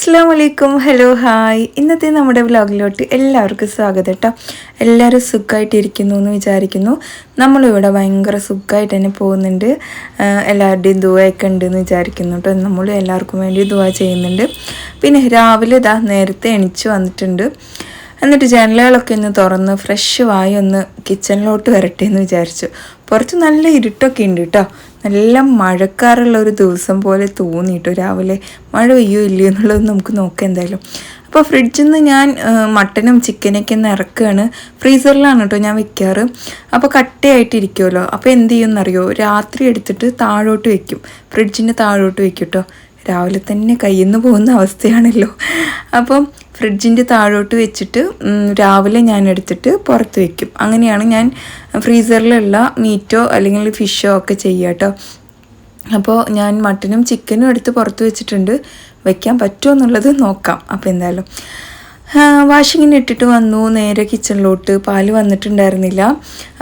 അസ്സാം വലൈക്കും hello hi. ഇന്നത്തെ നമ്മുടെ വ്ലോഗിലോട്ട് എല്ലാവർക്കും സ്വാഗതം കേട്ടോ എല്ലാവരും സുഖമായിട്ടിരിക്കുന്നു എന്ന് വിചാരിക്കുന്നു. നമ്മളിവിടെ ഭയങ്കര സുഖമായിട്ട് തന്നെ പോകുന്നുണ്ട്. എല്ലാവരുടെയും ദുവയൊക്കെ ഉണ്ട് എന്ന് വിചാരിക്കുന്നു കേട്ടോ നമ്മൾ എല്ലാവർക്കും വേണ്ടി ദുവ ചെയ്യുന്നുണ്ട്. പിന്നെ രാവിലെ ഇതാ നേരത്തെ എണിച്ചു വന്നിട്ടുണ്ട്. എന്നിട്ട് ജനലുകളൊക്കെ ഒന്ന് തുറന്ന് ഫ്രഷ് വായി ഒന്ന് കിച്ചണിലോട്ട് വരട്ടെ എന്ന് വിചാരിച്ചു. പുറത്ത് നല്ല ഇരുട്ടൊക്കെ ഉണ്ട് കേട്ടോ നല്ല മഴക്കാറുള്ള ഒരു ദിവസം പോലെ തോന്നി രാവിലെ. മഴ പെയ്യോ ഇല്ലയോ എന്നുള്ളത് നമുക്ക് നോക്കാം എന്തായാലും. അപ്പോൾ ഫ്രിഡ്ജിൽ നിന്ന് ഞാൻ മട്ടനും ചിക്കനൊക്കെ ഒന്ന് ഇറക്കുകയാണ് ഫ്രീസറിലാണ് കേട്ടോ ഞാൻ വെക്കാറ്. അപ്പോൾ കട്ടയായിട്ടിരിക്കുമല്ലോ അപ്പോൾ എന്ത് ചെയ്യുമെന്നറിയോ? രാത്രി എടുത്തിട്ട് താഴോട്ട് വെക്കും. ഫ്രിഡ്ജിന്റെ താഴോട്ട് വെക്കും കേട്ടോ രാവിലെ തന്നെ കയ്യിൽ നിന്ന് പോകുന്ന അവസ്ഥയാണല്ലോ. അപ്പം ഫ്രിഡ്ജിന്റെ താഴോട്ട് വെച്ചിട്ട് രാവിലെ ഞാൻ എടുത്തിട്ട് പുറത്ത് വെക്കും. അങ്ങനെയാണ് ഞാൻ ഫ്രീസറിലുള്ള മീറ്റോ അല്ലെങ്കിൽ ഫിഷോ ഒക്കെ ചെയ്യുക കേട്ടോ. അപ്പോൾ ഞാൻ മട്ടനും ചിക്കനും എടുത്ത് പുറത്ത് വെച്ചിട്ടുണ്ട്. വെക്കാൻ പറ്റുമോ എന്നുള്ളത് നോക്കാം. അപ്പോൾ എന്തായാലും വാഷിങ്ങിന് ഇട്ടിട്ട് വന്നു. നേരെ കിച്ചണിലോട്ട് പാൽ വന്നിട്ടുണ്ടായിരുന്നില്ല.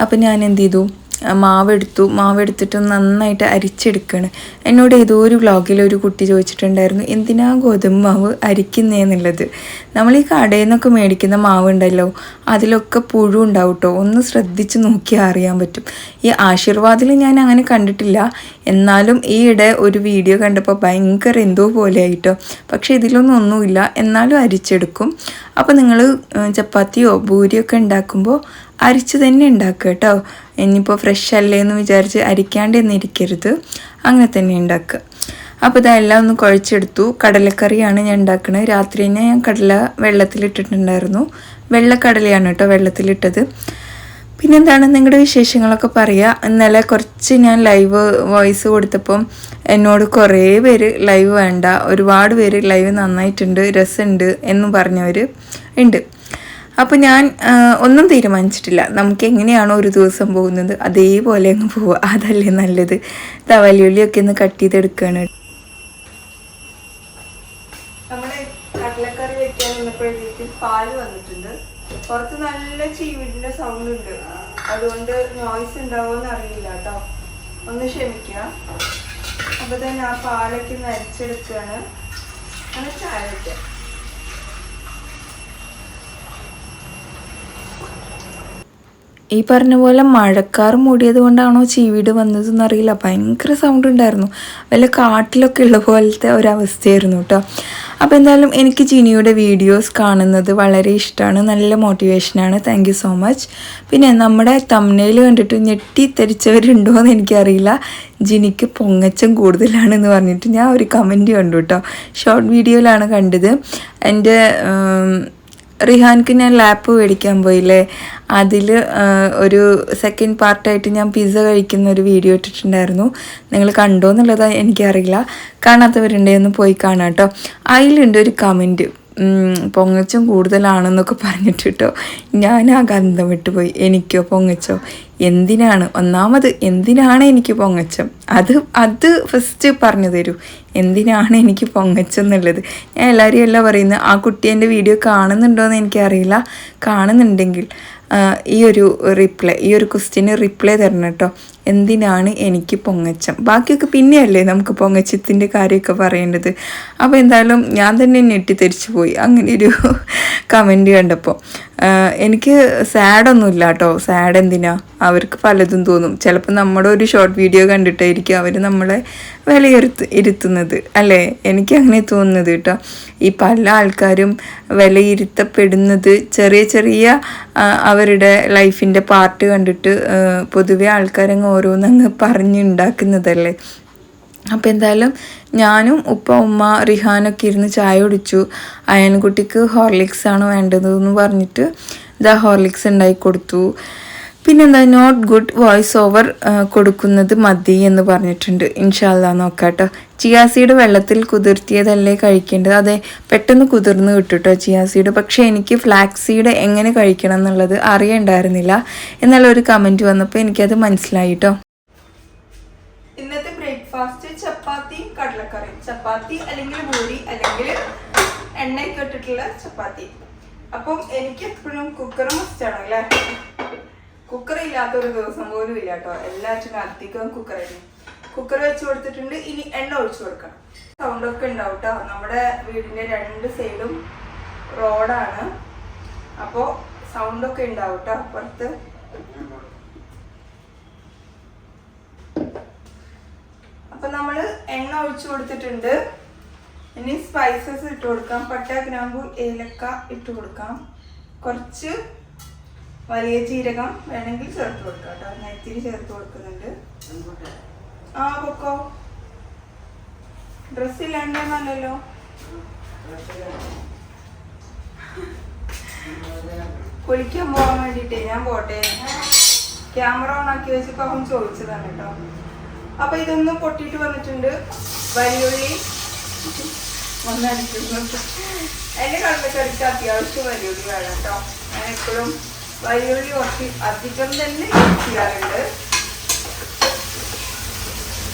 അപ്പോൾ ഞാൻ എന്ത് ചെയ്തു? മാവെടുത്തു. മാവെടുത്തിട്ട് നന്നായിട്ട് അരിച്ചെടുക്കുകയാണ് എന്നോട് ഏതോ ഒരു വ്ളോഗിൽ ഒരു കുട്ടി ചോദിച്ചിട്ടുണ്ടായിരുന്നു എന്തിനാ ഗോതമ്പ് മാവ് അരിക്കുന്നതെന്നുള്ളത് നമ്മൾ ഈ കടയിൽ നിന്നൊക്കെ മേടിക്കുന്ന മാവ് ഉണ്ടല്ലോ അതിലൊക്കെ പുഴു ഉണ്ടാവും കേട്ടോ ഒന്ന് ശ്രദ്ധിച്ച് നോക്കിയാൽ അറിയാൻ പറ്റും. ഈ ആശീർവാദിൽ ഞാൻ അങ്ങനെ കണ്ടിട്ടില്ല. എന്നാലും ഈയിടെ ഒരു വീഡിയോ കണ്ടപ്പോൾ ഭയങ്കര എന്തോ പോലെ ആയിട്ടോ. പക്ഷെ ഇതിലൊന്നും ഒന്നുമില്ല. എന്നാലും അരിച്ചെടുക്കും. അപ്പോൾ നിങ്ങൾ ചപ്പാത്തിയോ ഭൂരിയൊക്കെ ഉണ്ടാക്കുമ്പോൾ അരിച്ച് തന്നെ ഉണ്ടാക്കുക കേട്ടോ ഇനിയിപ്പോൾ ഫ്രഷ് അല്ലേ എന്ന് വിചാരിച്ച് അരിക്കാണ്ട് എന്ന് ഇരിക്കരുത് അങ്ങനെ തന്നെ ഉണ്ടാക്കുക അപ്പോൾ ഇതെല്ലാം ഒന്ന് കുഴച്ചെടുത്തു. കടലക്കറിയാണ് ഞാൻ ഉണ്ടാക്കുന്നത് രാത്രി തന്നെ ഞാൻ കടല വെള്ളത്തിലിട്ടിട്ടുണ്ടായിരുന്നു. വെള്ളക്കടലയാണ് കേട്ടോ വെള്ളത്തിലിട്ടത്. പിന്നെന്താണ് നിങ്ങളുടെ വിശേഷങ്ങളൊക്കെ പറയുക ഇന്നലെ കുറച്ച് ഞാൻ ലൈവ് വോയിസ് കൊടുത്തപ്പം എന്നോട് കുറേ പേര് ലൈവ് വേണ്ട. ഒരുപാട് പേര് ലൈവ് നന്നായിട്ടുണ്ട് രസമുണ്ട് എന്നും പറഞ്ഞവർ ഉണ്ട് അപ്പോൾ ഞാൻ ഒന്നും തീരുമാനിച്ചിട്ടില്ല. നമുക്ക് എങ്ങനെയാണോ ഒരു ദിവസം പോകുന്നത്? അതേപോലെ അങ്ങ് പോവുക. അതല്ലേ നല്ലത്. തവലിയുള്ളിയൊക്കെ വലിയുള്ളിയൊക്കെ ഒന്ന് കട്ട് ചെയ്തെടുക്കുകയാണ് കടലക്കറി വെക്കാൻ വന്നപ്പോഴത്തേക്കും പാൽ വന്നിട്ടുണ്ട്. പുറത്ത് നല്ല ചീവിടിന്റെ സൗണ്ട് ഉണ്ട്. അതുകൊണ്ട് നോയ്സ് ഉണ്ടാവുമെന്ന് അറിയില്ല കേട്ടോ. ഒന്ന് ക്ഷമിക്കുക അപ്പൊ തന്നെ ആ പാലൊക്കെ നരച്ചെടുക്കാണ് അങ്ങനെ ചായ വയ്ക്കാം ഈ പറഞ്ഞ പോലെ മഴക്കാർ മൂടിയത് കൊണ്ടാണോ ചീവീട് വന്നതെന്ന് അറിയില്ല. ഭയങ്കര സൗണ്ട് ഉണ്ടായിരുന്നു. വല്ല കാട്ടിലൊക്കെ ഉള്ള പോലത്തെ ഒരവസ്ഥയായിരുന്നു കേട്ടോ അപ്പോൾ എന്തായാലും എനിക്ക് ജിനിയുടെ വീഡിയോസ് കാണുന്നത് വളരെ ഇഷ്ടമാണ് നല്ല മോട്ടിവേഷനാണ് താങ്ക് യു സോ മച്ച് പിന്നെ നമ്മുടെ തമ്മനയിൽ കണ്ടിട്ട് ഞെട്ടിത്തെരിച്ചവരുണ്ടോ എന്ന് എനിക്കറിയില്ല. ജിനിക്ക് പൊങ്ങച്ചം കൂടുതലാണെന്ന് പറഞ്ഞിട്ട് ഞാൻ ഒരു കമന്റ് കണ്ടു കേട്ടോ ഷോർട്ട് വീഡിയോയിലാണ് കണ്ടത്. എന്റെ റിഹാൻക്ക് ഞാൻ ലാപ്പ് മേടിക്കാൻ പോയില്ലേ? അതിൽ ഒരു സെക്കൻഡ് പാർട്ടായിട്ട് ഞാൻ പിസ്സ കഴിക്കുന്ന ഒരു വീഡിയോ ഇട്ടിട്ടുണ്ടായിരുന്നു. നിങ്ങൾ കണ്ടോ എന്നുള്ളത് എനിക്കറിയില്ല. കാണാത്തവരുണ്ടെന്ന് പോയി കാണാം കേട്ടോ. അതിലുണ്ട് ഒരു കമന്റ് പൊങ്ങച്ചം കൂടുതലാണെന്നൊക്കെ പറഞ്ഞിട്ട് കേട്ടോ ഞാൻ ആ ഗന്ധം വിട്ടുപോയി. എനിക്കോ പൊങ്ങച്ചോ? എന്തിനാണ്? ഒന്നാമത് എന്തിനാണ് എനിക്ക് പൊങ്ങച്ചം? അത് അത് ഫസ്റ്റ് പറഞ്ഞു തരൂ. എന്തിനാണ് എനിക്ക് പൊങ്ങച്ചം എന്നുള്ളത്? ഞാൻ എല്ലാവരെയും എല്ലാം പറയുന്നത് ആ കുട്ടി എന്റെ വീഡിയോ കാണുന്നുണ്ടോ എന്ന് എനിക്കറിയില്ല. കാണുന്നുണ്ടെങ്കിൽ ഈ ഒരു റിപ്ലൈ ഈ ഒരു ക്വസ്റ്റ്യന് റിപ്ലൈ തരണം കേട്ടോ എന്തിനാണ് എനിക്ക് പൊങ്ങച്ചം? ബാക്കിയൊക്കെ പിന്നെയല്ലേ നമുക്ക് പൊങ്ങച്ചത്തിന്റെ കാര്യമൊക്കെ പറയേണ്ടത്? അപ്പോൾ എന്തായാലും ഞാൻ തന്നെ ഞെട്ടിത്തെരിച്ചു പോയി. അങ്ങനെ ഒരു കമന്റ് കണ്ടപ്പോൾ. എനിക്ക് സാഡൊന്നുമില്ല കേട്ടോ. സാഡ് എന്തിനാ? അവർക്ക് പലതും തോന്നും. ചിലപ്പോൾ നമ്മുടെ ഒരു ഷോർട്ട് വീഡിയോ കണ്ടിട്ടായിരിക്കും അവർ നമ്മളെ വിലയിരുത്ത് ഇരുത്തുന്നത്. അല്ലേ? എനിക്ക് അങ്ങനെ തോന്നുന്നത് കേട്ടോ ഈ പല ആൾക്കാരും വിലയിരുത്തപ്പെടുന്നത് ചെറിയ ചെറിയ അവരുടെ ലൈഫിന്റെ പാർട്ട് കണ്ടിട്ട് പൊതുവെ ആൾക്കാരങ്ങ് ഓരോന്നങ്ങ് പറഞ്ഞുണ്ടാക്കുന്നതല്ലേ അപ്പോൾ എന്തായാലും ഞാനും ഉപ്പ ഉമ്മ റിഹാനൊക്കെ ഇരുന്ന് ചായ കുടിച്ചു. അയൻകുട്ടിക്ക് ഹോർലിക്സ് ആണ് വേണ്ടതെന്ന് പറഞ്ഞിട്ട് ഇതാ ഹോർലിക്സ് ഉണ്ടാക്കി കൊടുത്തു. പിന്നെന്താ നോട്ട് ഗുഡ് വോയിസ് ഓവർ കൊടുക്കുന്നത് മതി എന്ന് പറഞ്ഞിട്ടുണ്ട്. ഇൻഷാല്ല നോക്കാട്ടോ. ചിയാസീഡ് വെള്ളത്തിൽ കുതിർത്തിയതല്ലേ കഴിക്കേണ്ടത്? അതെ പെട്ടെന്ന് കുതിർന്ന് കിട്ടുട്ടോ ചിയാസീഡ് പക്ഷേ എനിക്ക് ഫ്ലാക്സ് സീഡ് എങ്ങനെ കഴിക്കണം എന്നുള്ളത് അറിയണ്ടായിരുന്നില്ല. എന്നുള്ള ഒരു കമന്റ് വന്നപ്പോൾ എനിക്കത് മനസ്സിലായി കേട്ടോ ഇന്നത്തെ ബ്രേക്ക്ഫാസ്റ്റ് ചപ്പാത്തിയും കടലക്കറിയും. ചപ്പാത്തി അല്ലെങ്കിൽ പൂരി അല്ലെങ്കിൽ എണ്ണയ്ക്ക് ഇട്ടിട്ടുള്ള ചപ്പാത്തി. അപ്പം എനിക്ക് എപ്പോഴും കുക്കർ മസ്റ്റാണ് അല്ലേ കുക്കർ ഇല്ലാത്ത ഒരു ദിവസം പോലും ഇല്ല കേട്ടോ എല്ലാറ്റിനും അധികം കുക്കർ കുക്കർ വെച്ച് കൊടുത്തിട്ടുണ്ട് ഇനി എണ്ണ ഒഴിച്ചു കൊടുക്കണം. സൗണ്ടൊക്കെ ഉണ്ടാവും കേട്ടോ നമ്മുടെ വീടിന്റെ രണ്ട് സൈഡും റോഡാണ് അപ്പോൾ സൗണ്ടൊക്കെ ഉണ്ടാവും കേട്ടോ പുറത്ത്. അപ്പൊ നമ്മൾ എണ്ണ ഒഴിച്ചു കൊടുത്തിട്ടുണ്ട്. ഇനി സ്പൈസസ് ഇട്ട് കൊടുക്കാം. പട്ട ഗ്രാമ്പു ഏലക്ക ഇട്ട് കൊടുക്കാം. കുറച്ച് വലിയ ജീരകം വേണമെങ്കിൽ ചേർത്ത് കൊടുക്കാം കേട്ടോ. ഞാൻ ഇത്തിരി ചേർത്ത് കൊടുക്കുന്നുണ്ട്. ആ പൊക്കോ ഡ്രസ് ഇല്ലാണ്ടല്ലോ കുളിക്കാൻ പോകാൻ വേണ്ടിട്ടേ ഞാൻ പോട്ടെ. ക്യാമറ ഓൺ ആക്കി വെച്ചപ്പോ അവൻ ചോദിച്ചതാണ് കേട്ടോ. അപ്പൊ ഇതൊന്നും പൊട്ടിട്ട് വന്നിട്ടുണ്ട്. വലിയുള്ളി. ഒന്നടിക്കുന്നു എന്റെ കടലക്കറിക്ക് അത്യാവശ്യം വലിയുള്ളി വേണം കേട്ടോ. ഞാൻ എപ്പോഴും വലിയുള്ളി കുറച്ച് അധികം തന്നെ യൂസ് ചെയ്യാറുണ്ട്.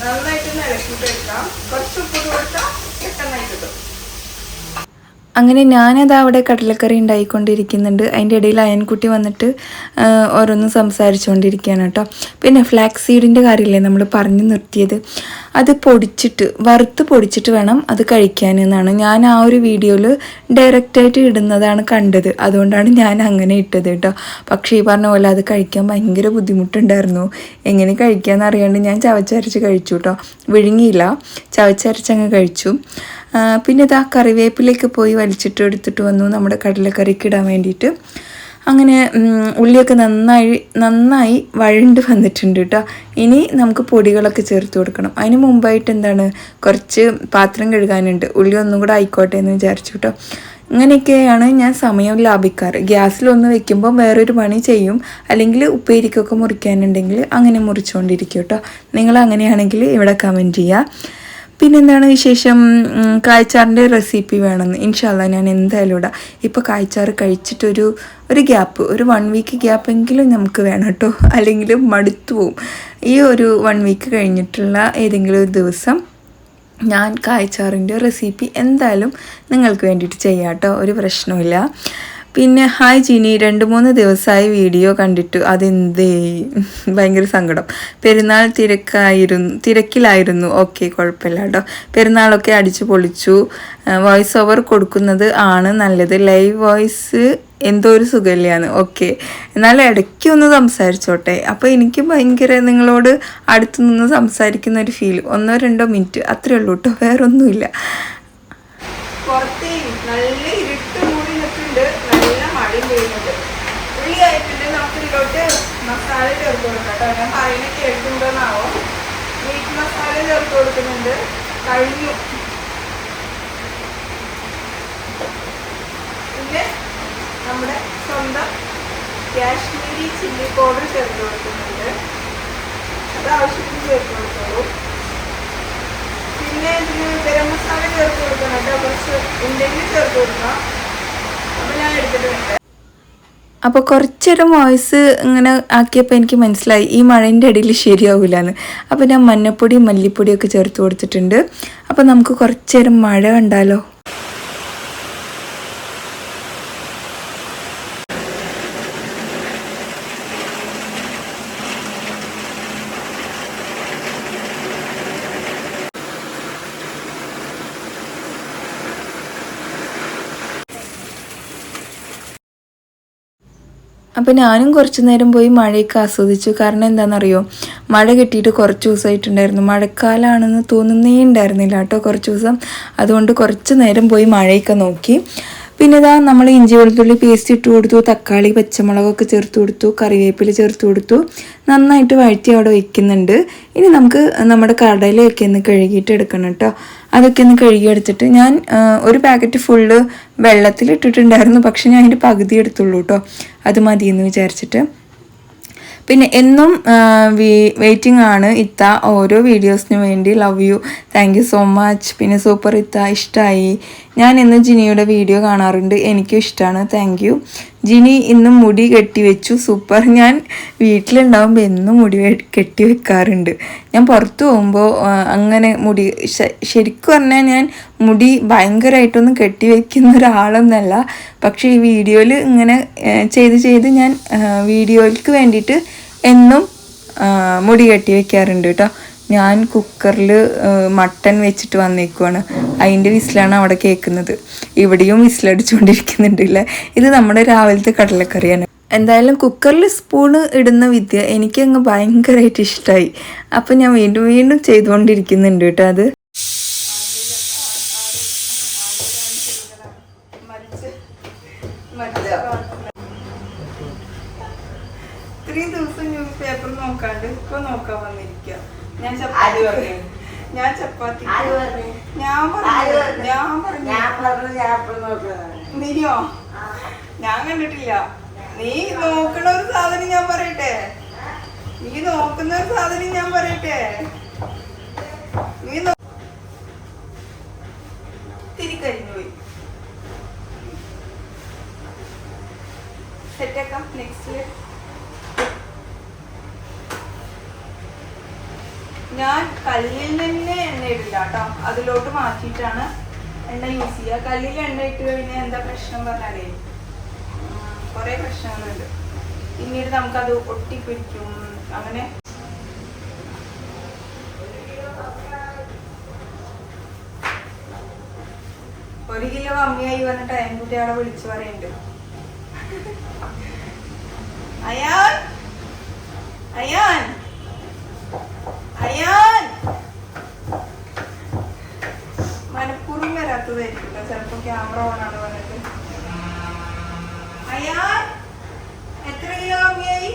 നന്നായിട്ട് ഇളക്കിയിട്ട് എടുക്കാം കുറച്ച് ഉപ്പ് കൊടുത്താൽ പെട്ടെന്നായിട്ട് കിട്ടും അങ്ങനെ ഞാനത് അവിടെ കടലക്കറി ഉണ്ടായിക്കൊണ്ടിരിക്കുന്നുണ്ട്. അതിന്റെ ഇടയിൽ അയൻകുട്ടി വന്നിട്ട് ഓരോന്ന് സംസാരിച്ചുകൊണ്ടിരിക്കുകയാണ് കേട്ടോ. പിന്നെ ഫ്ലാക്സ് സീഡിന്റെ കാര്യമില്ലേ നമ്മൾ പറഞ്ഞു നിർത്തിയത്? അത് പൊടിച്ചിട്ട് വറുത്ത് പൊടിച്ചിട്ട് വേണം അത് കഴിക്കാൻ എന്നാണ്. ഞാൻ ആ ഒരു വീഡിയോയിൽ ഡയറക്റ്റായിട്ട് ഇടുന്നതാണ് കണ്ടത്. അതുകൊണ്ടാണ് ഞാൻ അങ്ങനെ ഇട്ടത് കേട്ടോ. പക്ഷേ ഈ പറഞ്ഞ പോലെ അത് കഴിക്കാൻ ഭയങ്കര ബുദ്ധിമുട്ടുണ്ടായിരുന്നു. എങ്ങനെ കഴിക്കാമെന്ന് അറിയാണ്ട് ഞാൻ ചവച്ചരച്ച് കഴിച്ചു കേട്ടോ. വിഴുങ്ങിയില്ല. ചവച്ചരച്ച് അങ്ങ് കഴിച്ചു. പിന്നെ പിന്നെ ആ കറിവേപ്പിലേക്ക് പോയി വലിച്ചിട്ട് എടുത്തിട്ട് വന്നു നമ്മുടെ കടലക്കറിക്ക് ഇടാൻ വേണ്ടിയിട്ട്. അങ്ങനെ ഉള്ളിയൊക്കെ നന്നായി നന്നായി വഴണ്ട് വന്നിട്ടുണ്ട് കേട്ടോ ഇനി നമുക്ക് പൊടികളൊക്കെ ചേർത്ത് കൊടുക്കണം. അതിന് മുമ്പായിട്ട് എന്താണ് കുറച്ച് പാത്രം കഴുകാനുണ്ട്. ഉള്ളി ഒന്നും കൂടെ ആയിക്കോട്ടെ എന്ന് വിചാരിച്ചു കേട്ടോ ഇങ്ങനെയൊക്കെയാണ് ഞാൻ സമയം ലാഭിക്കാറ്. ഗ്യാസിലൊന്ന് വെക്കുമ്പോൾ വേറൊരു പണി ചെയ്യും. അല്ലെങ്കിൽ ഉപ്പേരിക്കൊക്കെ മുറിക്കാനുണ്ടെങ്കിൽ അങ്ങനെ മുറിച്ചുകൊണ്ടിരിക്കും കേട്ടോ നിങ്ങൾ അങ്ങനെയാണെങ്കിൽ ഇവിടെ കമന്റ് ചെയ്യുക പിന്നെന്താണ് വിശേഷം? കായ്ച്ചാറിന്റെ റെസിപ്പി വേണമെന്ന്. ഇൻഷാല്ല ഞാൻ എന്തായാലും ഇടാം. ഇപ്പോൾ കായ്ച്ചാറ് കഴിച്ചിട്ടൊരു ഒരു ഗ്യാപ്പ് ഒരു വൺ വീക്ക് ഗ്യാപ്പ് എങ്കിലും നമുക്ക് വേണം കേട്ടോ. അല്ലെങ്കിൽ മടുത്തു പോവും. ഈ ഒരു വൺ വീക്ക് കഴിഞ്ഞിട്ടുള്ള ഏതെങ്കിലും ഒരു ദിവസം ഞാൻ കായ്ച്ചാറിന്റെ റെസിപ്പി എന്തായാലും നിങ്ങൾക്ക് വേണ്ടിയിട്ട് ചെയ്യാം കേട്ടോ. ഒരു പ്രശ്നമില്ല പിന്നെ ഹായ് ജിനി രണ്ട് മൂന്ന് ദിവസമായി വീഡിയോ കണ്ടിട്ട് അതെന്തേ? ഭയങ്കര സങ്കടം. പെരുന്നാൾ തിരക്കായിരുന്നു തിരക്കിലായിരുന്നു. ഓക്കെ കുഴപ്പമില്ല കേട്ടോ. പെരുന്നാളൊക്കെ അടിച്ചു പൊളിച്ചു. വോയിസ് ഓവർ കൊടുക്കുന്നത് ആണ് നല്ലത്. ലൈവ് വോയിസ് എന്തോ ഒരു സുഖമില്ലയാണ് ഓക്കെ. എന്നാൽ ഇടയ്ക്ക് ഒന്ന് സംസാരിച്ചോട്ടെ. അപ്പോൾ എനിക്ക് ഭയങ്കര നിങ്ങളോട് അടുത്തു നിന്ന് സംസാരിക്കുന്ന ഒരു ഫീൽ. ഒന്നോ രണ്ടോ മിനിറ്റ്. അത്രയേ ഉള്ളൂ കേട്ടോ. വേറൊന്നുമില്ല. പുറത്തേ നല്ല ഇരുട്ട് മൂടി നിൽക്കുന്നുണ്ട് നല്ല മഴയും പെയ്യുന്നുണ്ട് ഉള്ളി ആയിട്ടുണ്ട് നമുക്ക് ഇതിലോട്ട് മസാല ചേർത്ത് കൊടുക്കാം ഞാൻ പറയുന്നത് കേൾക്കുന്നുണ്ടോന്നാവോ? മീറ്റ് മസാല ചേർത്ത് കൊടുക്കുന്നുണ്ട്. കഴിഞ്ഞു. പിന്നെ നമ്മുടെ സ്വന്തം കാശ്മീരി ചില്ലി പൗഡർ ചേർത്ത് കൊടുക്കുന്നുണ്ട്. അത് ആവശ്യത്തിന് ചേർത്ത് കൊടുത്തോളൂ. പിന്നെ ഇതിന് ഗരം മസാല ചേർത്ത് കൊടുക്കണം കേട്ടോ. കുറച്ച് ഉണ്ടെങ്കിൽ ചേർത്ത് കൊടുക്കാം അപ്പം ഞാൻ എടുത്തിട്ടുണ്ട്. അപ്പോൾ കുറച്ചൊരു വോയിസ് ഇങ്ങനെ ആക്കിയപ്പോൾ എനിക്ക് മനസ്സിലായി ഈ മഴേന്റെ ഇടയിൽ ശരിയാവില്ല എന്ന് അപ്പോൾ ഞാൻ മഞ്ഞപ്പൊടിയും മല്ലിപ്പൊടിയും ഒക്കെ ചേർത്ത് കൊടുത്തിട്ടുണ്ട്. അപ്പോൾ നമുക്ക് കുറച്ചേരം മഴ കണ്ടാലോ? അപ്പോൾ ഞാനും കുറച്ചു നേരം പോയി മഴയൊക്കെ ആസ്വദിച്ചു. കാരണം എന്താണെന്നറിയോ? മഴ കിട്ടിയിട്ട് കുറച്ച് ദിവസമായിട്ടുണ്ടായിരുന്നു. മഴക്കാലമാണെന്ന് തോന്നുന്നേ ഉണ്ടായിരുന്നില്ല കേട്ടോ കുറച്ച് ദിവസം. അതുകൊണ്ട് കുറച്ചു നേരം പോയി മഴയൊക്കെ നോക്കി. പിന്നെ ഇതാ നമ്മൾ ഇഞ്ചി വെളുത്തുള്ളി പേസ്റ്റ് ഇട്ട് കൊടുത്തു തക്കാളി പച്ചമുളകൊക്കെ ചേർത്ത് കൊടുത്തു കറിവേപ്പില ചേർത്ത് കൊടുത്തു. നന്നായിട്ട് വഴറ്റി അവിടെ വയ്ക്കുന്നുണ്ട് ഇനി നമുക്ക് നമ്മുടെ കടലയൊക്കെ ഒന്ന് കഴുകിയിട്ട് എടുക്കണം കേട്ടോ അതൊക്കെ ഒന്ന് കഴുകിയെടുത്തിട്ട് ഞാൻ ഒരു പാക്കറ്റ് ഫുള്ള് വെള്ളത്തിൽ ഇട്ടിട്ടുണ്ടായിരുന്നു. പക്ഷെ ഞാൻ അതിന്റെ പകുതി എടുത്തുള്ളൂ കേട്ടോ അത് മതിയെന്ന് വിചാരിച്ചിട്ട്. പിന്നെ എന്നും വെയിറ്റിംഗ് ആണ്. ഇത്ത ഓരോ വീഡിയോസിന് വേണ്ടി love you thank you so much പിന്നെ സൂപ്പർ ഇത്ത ഇഷ്ടമായി ഞാൻ ഇന്ന് ജിനിയുടെ വീഡിയോ കാണാറുണ്ട്. എനിക്കും ഇഷ്ടമാണ് താങ്ക് യു ജിനി ഇന്ന് മുടി കെട്ടിവെച്ചു. സൂപ്പർ ഞാൻ വീട്ടിലുണ്ടാകുമ്പോൾ എന്നും മുടി കെട്ടി വെക്കാറുണ്ട് ഞാൻ പുറത്തു പോകുമ്പോൾ അങ്ങനെ മുടി ശരിക്കും പറഞ്ഞാൽ ഞാൻ മുടി ഭയങ്കരമായിട്ടൊന്നും കെട്ടി വെക്കുന്ന ഒരാളൊന്നല്ല. പക്ഷേ ഈ വീഡിയോയിൽ ഇങ്ങനെ ചെയ്ത് ചെയ്ത് ഞാൻ വീഡിയോയ്ക്ക് വേണ്ടിയിട്ട് എന്നും മുടി കെട്ടി വെക്കാറുണ്ട് കേട്ടോ. ഞാൻ കുക്കറിൽ മട്ടൺ വെച്ചിട്ട് വന്നേക്കുവാണ്. അതിന്റെ വിസിലാണ് അവിടെ കേൾക്കുന്നത് ഇവിടെയും വിസിലടിച്ചുകൊണ്ടിരിക്കുന്നുണ്ട് അല്ലേ ഇത് നമ്മുടെ രാവിലത്തെ കടലക്കറിയാണ്. എന്തായാലും കുക്കറിൽ സ്പൂണ് ഇടുന്ന വിദ്യ എനിക്കങ്ങ് ഭയങ്കരമായിട്ട് ഇഷ്ടമായി അപ്പം ഞാൻ വീണ്ടും വീണ്ടും ചെയ്തുകൊണ്ടിരിക്കുന്നുണ്ട് കേട്ടോ അത്. ഇത്രയും ദിവസം ന്യൂസ് പേപ്പർ നോക്കാണ്ട് ഇപ്പൊ നോക്കാൻ വന്നിരിക്കുക ഞാൻ പറഞ്ഞു? ഞാൻ ചപ്പാത്തി? ഞാൻ പറഞ്ഞു? ഞാൻ പറഞ്ഞു. ഞാൻ പറഞ്ഞു നീയോ ഞാൻ കണ്ടിട്ടില്ല. നീ നോക്കണ ഒരു സാധനം ഞാൻ പറയട്ടെ? നീ നോക്കുന്ന ഒരു സാധനം ഞാൻ പറയട്ടെ? നീ നോ- തിരി കരിഞ്ഞു പോയി. സെറ്റാക്കാം നെക്സ്റ്റ് ഞാൻ കല്ലിൽ തന്നെ എണ്ണ ഇടില്ല കേട്ടോ. അതിലോട്ട് മാറ്റിയിട്ടാണ് എണ്ണ യൂസ് ചെയ്യുക. കല്ലിൽ എണ്ണ ഇട്ട് കഴിഞ്ഞാൽ എന്താ പ്രശ്നം പറഞ്ഞാലേ കുറെ പ്രശ്നങ്ങളുണ്ട്. പിന്നീട് നമുക്കത് ഒട്ടിപ്പിടിക്കും. അങ്ങനെ ഒരു കിലോ അമ്മയായി വന്നിട്ട് അയൻകുട്ടികളെ വിളിച്ചു പറയുന്നുണ്ട് അയാൻ അയാൻ മനഃപൂർവം വരാത്തതായിരിക്കില്ല ചിലപ്പോ ക്യാമറ ഓൺ ആണ് പറഞ്ഞിട്ട്. അയാൻ എത്ര കിലോ അമ്മയായി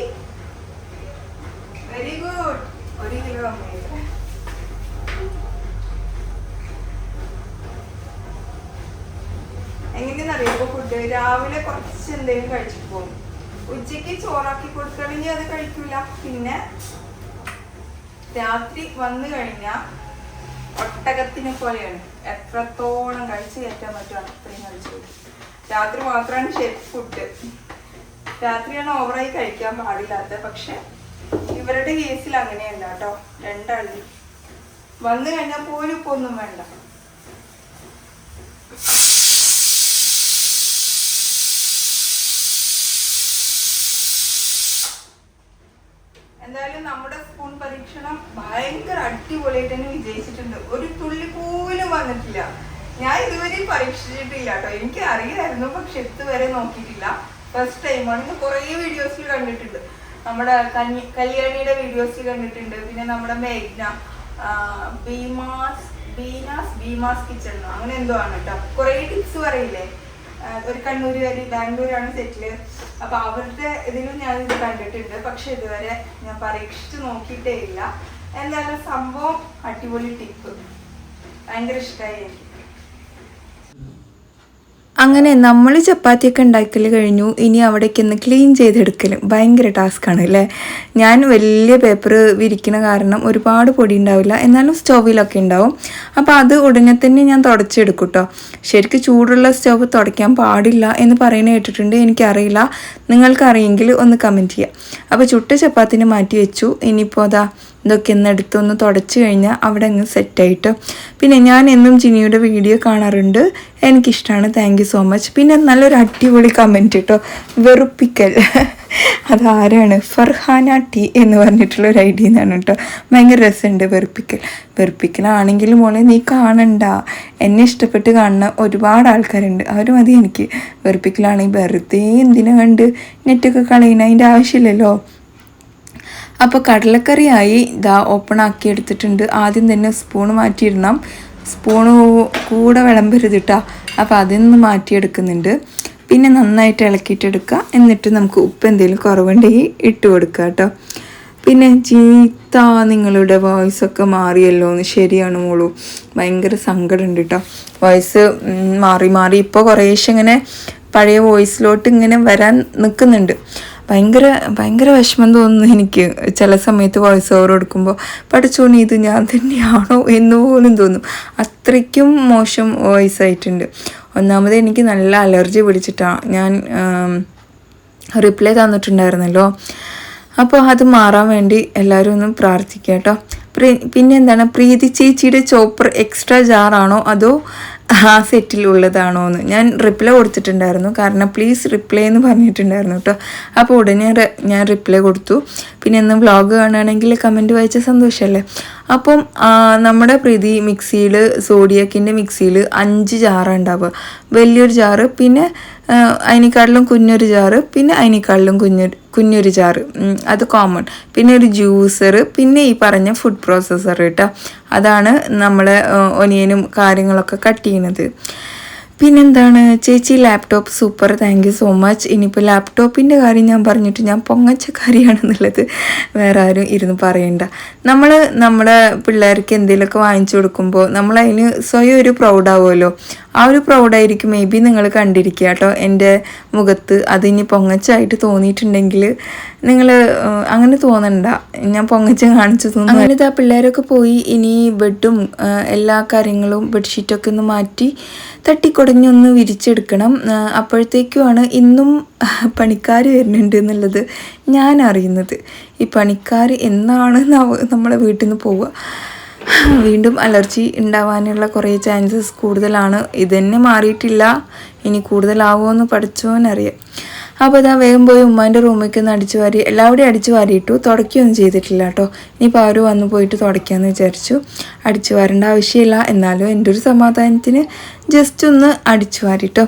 വെരി ഗുഡ് ഒരു കിലോ അമ്മയായി എങ്ങനെയെന്നറിയോ ഫുഡ് രാവിലെ കുറച്ച് എന്തെങ്കിലും കഴിച്ചു പോകും. ഉച്ചയ്ക്ക് ചോറാക്കി കൊടുക്കണമെങ്കിൽ അത് കഴിക്കൂല. പിന്നെ രാത്രി വന്നു കഴിഞ്ഞാൽ ഒട്ടകത്തിനെ പോലെയാണ്. എത്രത്തോളം കഴിച്ച് കയറ്റാൻ പറ്റുമോ അത്രയും കഴിച്ചു രാത്രി മാത്രമാണ് ഷെഫ് ഫുഡ് രാത്രിയാണ് ഓവറായി കഴിക്കാൻ പാടില്ലാത്തത് പക്ഷെ ഇവരുടെ കേസിൽ അങ്ങനെയല്ല കേട്ടോ. രണ്ടാളും വന്നു കഴിഞ്ഞാൽ പോലും ഇപ്പൊ ഒന്നും വേണ്ട. എന്തായാലും നമ്മുടെ സ്പൂൺ പരീക്ഷണം ഭയങ്കര അടിപൊളിയായിട്ട് തന്നെ വിജയിച്ചിട്ടുണ്ട്. ഒരു തുള്ളി പോലും വന്നിട്ടില്ല. ഞാൻ ഇതുവരെയും പരീക്ഷിച്ചിട്ടില്ല കേട്ടോ. എനിക്ക് അറിയായിരുന്നു പക്ഷെ ഇതുവരെ നോക്കിയിട്ടില്ല. ഫസ്റ്റ് ടൈമാണ് ഞാൻ കുറേ വീഡിയോസിൽ കണ്ടിട്ടുണ്ട്. നമ്മുടെ കന്യ കല്യാണിയുടെ വീഡിയോസിൽ കണ്ടിട്ടുണ്ട്. പിന്നെ നമ്മുടെ മേഘ്ന ബീമാസ് ബീനാസ് ബീമാസ് കിച്ചൺ. അങ്ങനെ എന്തോ ആണ് കേട്ടോ. കുറേ ടിപ്സ് പറയില്ലേ? ഒരു കണ്ണൂരുകാരി ബാംഗ്ലൂരാണ് സെറ്റിൽ. അപ്പൊ അവരുടെ ഇതിലും ഞാൻ ഇത് കണ്ടിട്ടുണ്ട്. പക്ഷെ ഇതുവരെ ഞാൻ പരീക്ഷിച്ച് നോക്കിയിട്ടേ ഇല്ല. എന്തായാലും സംഭവം അടിപൊളി ടിപ്പ്. ഭയങ്കര ഇഷ്ടമായി എനിക്ക്. അങ്ങനെ നമ്മൾ ചപ്പാത്തിയൊക്കെ ഉണ്ടാക്കൽ കഴിഞ്ഞു. ഇനി അവിടേക്ക് ഒന്ന് ക്ലീൻ ചെയ്തെടുക്കലും ഭയങ്കര ടാസ്ക്കാണ് അല്ലേ? ഞാൻ വലിയ പേപ്പർ വിരിക്കുന്ന കാരണം ഒരുപാട് പൊടി ഉണ്ടാവില്ല. എന്നാലും സ്റ്റൗവിലൊക്കെ ഉണ്ടാവും. അപ്പോൾ അത് ഉടനെ തന്നെ ഞാൻ തുടച്ചെടുക്കും കേട്ടോ ശരിക്കും ചൂടുള്ള സ്റ്റൗവ് തുടയ്ക്കാൻ പാടില്ല എന്ന് പറയുന്നത് കേട്ടിട്ടുണ്ട്. എനിക്കറിയില്ല. നിങ്ങൾക്കറിയെങ്കിൽ ഒന്ന് കമന്റ് ചെയ്യാം. അപ്പോൾ ചുട്ട ചപ്പാത്തിനെ മാറ്റി വെച്ചു. ഇനിയിപ്പോൾ അതാ ഇതൊക്കെ ഒന്ന് എടുത്തൊന്ന് തുടച്ച് കഴിഞ്ഞാൽ അവിടെ അങ്ങ് സെറ്റായിട്ട്. പിന്നെ ഞാൻ എന്നും ജിനിയുടെ വീഡിയോ കാണാറുണ്ട്. എനിക്കിഷ്ടമാണ് താങ്ക് യു സോ മച്ച് പിന്നെ നല്ലൊരു അടിപൊളി കമന്റ് കേട്ടോ വെറുപ്പിക്കൽ. അതാരാണ്? ഫർഹാന ടി എന്ന് പറഞ്ഞിട്ടുള്ള ഒരു ഐഡിയ എന്നാണ് കേട്ടോ ഭയങ്കര രസമുണ്ട് വെറുപ്പിക്കൽ. വെറുപ്പിക്കലാണെങ്കിലും മോളെ നീ കാണണ്ട. എന്നെ ഇഷ്ടപ്പെട്ട് കാണുന്ന ഒരുപാട് ആൾക്കാരുണ്ട്. അവർ മതി എനിക്ക്. വെറുപ്പിക്കലാണെങ്കിൽ വെറുതെ എന്തിനാ കണ്ട് നെറ്റൊക്കെ കളയുന്ന അതിന്റെ ആവശ്യമില്ലല്ലോ. അപ്പോൾ കടലക്കറിയായി ഇതാ ഓപ്പൺ ആക്കി എടുത്തിട്ടുണ്ട് ആദ്യം തന്നെ സ്പൂൺ മാറ്റിയിടണം. സ്പൂണ് കൂടെ വിളമ്പരുത് കേട്ടോ അപ്പോൾ അതിൽ നിന്ന് മാറ്റിയെടുക്കുന്നുണ്ട്. പിന്നെ നന്നായിട്ട് ഇളക്കിയിട്ടെടുക്കുക. എന്നിട്ട് നമുക്ക് ഉപ്പ് എന്തെങ്കിലും കുറവുണ്ടെങ്കിൽ ഇട്ട് കൊടുക്കുക കേട്ടോ. പിന്നെ ചീത്ത നിങ്ങളുടെ വോയിസ് ഒക്കെ മാറിയല്ലോ എന്ന് ശരിയാണ് മോളു. ഭയങ്കര സങ്കടമുണ്ട് കേട്ടോ. വോയിസ് മാറി മാറി ഇപ്പോൾ കുറേശ്ശെ ഇങ്ങനെ പഴയ വോയിസിലോട്ട് ഇങ്ങനെ വരാൻ നിൽക്കുന്നുണ്ട്. ഭയങ്കര ഭയങ്കര വിഷമം തോന്നുന്നു എനിക്ക്. ചില സമയത്ത് വോയിസ് ഓവർ കൊടുക്കുമ്പോൾ പഠിച്ചോണി ഇത് ഞാൻ തന്നെയാണോ? എന്ന് പോലും തോന്നും. അത്രയ്ക്കും മോശം വോയിസ് ആയിട്ടുണ്ട്. ഒന്നാമത് എനിക്ക് നല്ല അലർജി പിടിച്ചിട്ടാണ് ഞാൻ റിപ്ലൈ തന്നിട്ടുണ്ടായിരുന്നല്ലോ. അപ്പോൾ അത് മാറാൻ വേണ്ടി എല്ലാവരും ഒന്ന് പ്രാർത്ഥിക്കുക കേട്ടോ. പിന്നെ എന്താണ്? പ്രീതി ചേച്ചിയുടെ ചോപ്പർ എക്സ്ട്രാ ജാറാണോ അതോ ആ സെറ്റിലുള്ളതാണോ എന്ന് ഞാൻ റിപ്ലൈ കൊടുത്തിട്ടുണ്ടായിരുന്നു. കാരണം പ്ലീസ് റിപ്ലൈ എന്ന് പറഞ്ഞിട്ടുണ്ടായിരുന്നു കേട്ടോ അപ്പോൾ ഉടനെ ഞാൻ റിപ്ലൈ കൊടുത്തു. പിന്നെ എന്നും വ്ളോഗ് കാണുകയാണെങ്കിൽ കമന്റ് വായിച്ച സന്തോഷമല്ലേ അപ്പം നമ്മുടെ പ്രീതി മിക്സിയിൽ സോഡിയക്കിന്റെ മിക്സിയിൽ അഞ്ച് ജാറുണ്ടാവുക വലിയൊരു ജാറ്. പിന്നെ അതിനേക്കാട്ടിലും കുഞ്ഞൊരു ചാറ് പിന്നെ അതിനേക്കാട്ടിലും കുഞ്ഞൊരു കുഞ്ഞൊരു ചാറ് അത് കോമൺ പിന്നെ ഒരു ജ്യൂസർ പിന്നെ ഈ പറഞ്ഞ ഫുഡ് പ്രോസസ്സർ കേട്ടോ. അതാണ് നമ്മളെ ഒനിയനും കാര്യങ്ങളൊക്കെ കട്ട് ചെയ്യുന്നത് പിന്നെന്താണ്? ചേച്ചി laptop super thank you so much ഇനിയിപ്പോൾ ലാപ്ടോപ്പിന്റെ കാര്യം ഞാൻ പറഞ്ഞിട്ട് ഞാൻ പൊങ്ങച്ച പൊങ്ങച്ചക്കാരിയാണെന്നുള്ളത് വേറെ ആരും ഇരുന്ന് പറയണ്ട. നമ്മൾ നമ്മുടെ പിള്ളേർക്ക് എന്തെങ്കിലുമൊക്കെ വാങ്ങിച്ചു കൊടുക്കുമ്പോൾ നമ്മൾ അതിന് സ്വയം ഒരു പ്രൗഡാവുമല്ലോ ആ ഒരു പ്രൗഡായിരിക്കും മേ ബി നിങ്ങൾ കണ്ടിരിക്കുക കേട്ടോ. എന്റെ മുഖത്ത് അതിനി പൊങ്ങച്ചായിട്ട് തോന്നിയിട്ടുണ്ടെങ്കിൽ നിങ്ങൾ അങ്ങനെ തോന്നണ്ട. ഞാൻ പൊങ്ങച്ച കാണിച്ചു തോന്നുന്നു അങ്ങനെ ഇതാ പിള്ളേരൊക്കെ പോയി ഇനി ബെഡും ആ, എല്ലാ കാര്യങ്ങളും ബെഡ്ഷീറ്റൊക്കെ ഒന്ന് മാറ്റി തട്ടിക്കൊടഞ്ഞൊന്ന് വിരിച്ചെടുക്കണം. ആ, അപ്പോഴത്തേക്കുമാണ് ഇന്നും പണിക്കാർ വരുന്നുണ്ട് എന്നുള്ളത് ഞാൻ അറിയുന്നത്. ഈ പണിക്കാർ എന്നാണ് നമ്മളെ വീട്ടിൽ നിന്ന് പോവുക? വീണ്ടും അലർജി ഉണ്ടാവാനുള്ള കുറേ ചാൻസസ് കൂടുതലാണ്. ഇതന്നെ മാറിയിട്ടില്ല. ഇനി കൂടുതലാവുമെന്ന് പഠിച്ചോന്നറിയാം അപ്പോൾ ഇതാ വേഗം പോയി ഉമ്മാന്റെ റൂമിലേക്ക് ഒന്ന് അടിച്ചു വാരി എല്ലാവരുടെയും അടിച്ചു വാരിയിട്ടു തുടക്കുകയൊന്നും ചെയ്തിട്ടില്ല കേട്ടോ ഇനിയിപ്പോൾ അവർ വന്ന് പോയിട്ട് തുടയ്ക്കാമെന്ന് വിചാരിച്ചു. അടിച്ചു വാരേണ്ട ആവശ്യമില്ല. എന്നാലും എന്റെ ഒരു സമാധാനത്തിന് ജസ്റ്റ് ഒന്ന് അടിച്ചു വാരിട്ടോ